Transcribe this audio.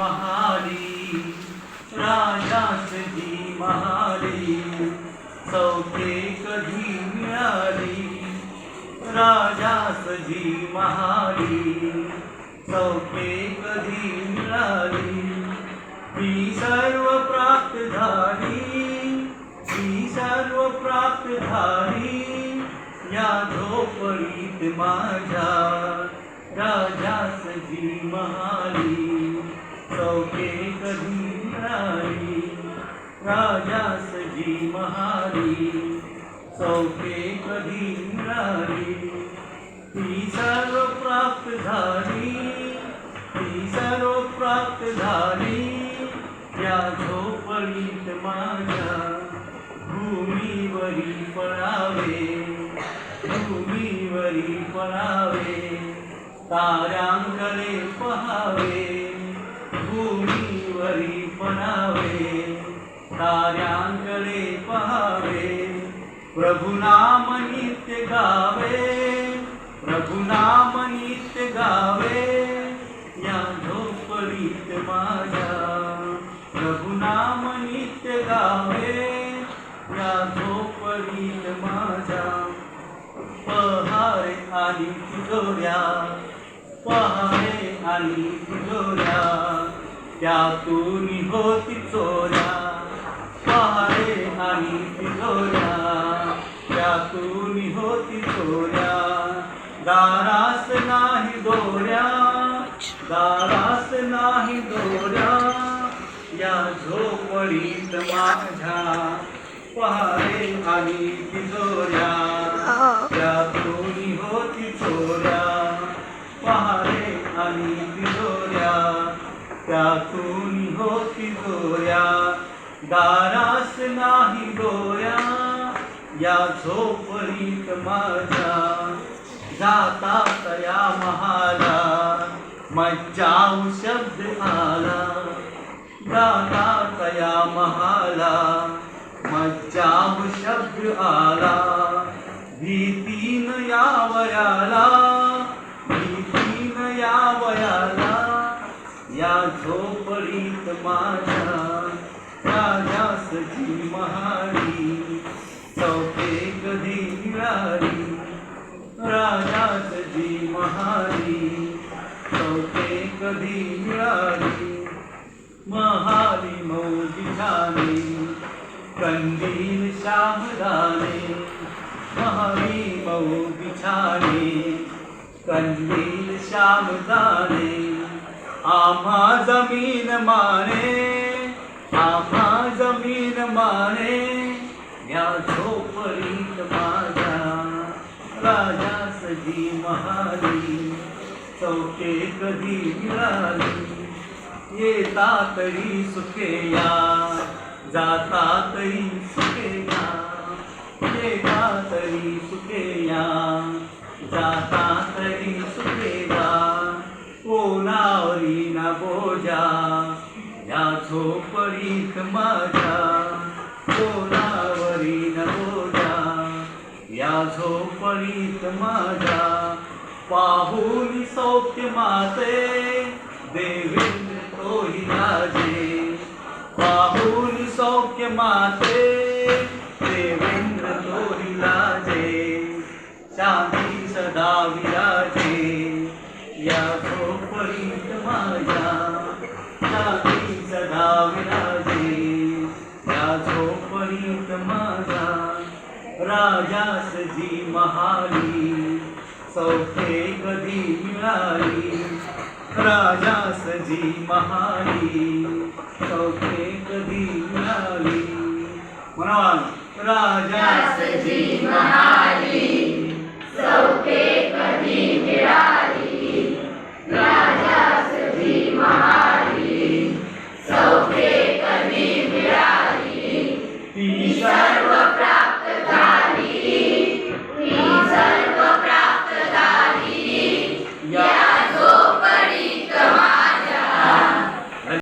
महारी rajas जी महारी चौथे कधी मिळाली? राजास जी महारी चौथे कधी मिळाली? ती सर्व प्राप्त झाली ती सर्व प्राप्त झाली या झोपडीत माझ्या राजास जी महारी सौखे कधी मिळाली राजासजी महाली सौखे कधी मिळाली ती सर्व प्राप्त झाली ती सर्व प्राप्त झाली या झोपडीत माझ्या भूमीवरी पळावे भूमीवरी पळावे ताऱ्यांकडे पहावे। पळावे ताऱ्यांकडे पहावे प्रभुनाम नित्य गावे, प्रभुनाम नित्य गावे, या झोपडीत माझ्या प्रभुनाम नित्य गावे, या झोपडीत माझ्या पहारे आणि तिजोऱ्या पहारे आणि तिजोऱ्या त्यातून होती चोऱ्या. पहारे आणि तिजोऱ्या. त्यातून होती चोऱ्या. दारास नाही दोऱ्या. दारास नाही दोऱ्या. या झोपडीत माझ्या. पहारे आणि तिजोऱ्या. त्यातून होती चोऱ्या पहारे आणि तिजोऱ्या त्यातून होती चोऱ्या दारास नाही दोऱ्या या झोपडीत माझ्या जाता तया महाला मज्जाऊ शब्द आला. जाता तया महाला मज्जाऊ शब्द आला. भीतीन आला या झोपडीत माझ्या राजासजी महारी चौके कधी मिळाली राजासजी महारी चौके कधी मिळाली महाली मौजिठाने कंदील श्यामदाने महाली मौजिठाने कंदील श्यामदाने आम्हा ज़मीन माने, आमा ज़मीन माने, या झोपडीत माझ्या राजा सजी महारी, चौके कधी मिळाली येता तरी सुखे या जाता तरी सुखे या येता तरी सुखे या जाता झोपडीत माझ्या कोणावरी न बोजा या झोपडीत माझ्या पाहून सौख्य माते, देवेंद्र तोही राजे। पाहून सौख्य माते, देवेंद्र तोही लाजे शांती सदा विराजे। विराजे त्या झोपडीत माझा राजास जी महाली. चौथे कधी मिळाली? राजास जी महाली. चौथे कधी मिळाली? म्हणा राजास जी महाली.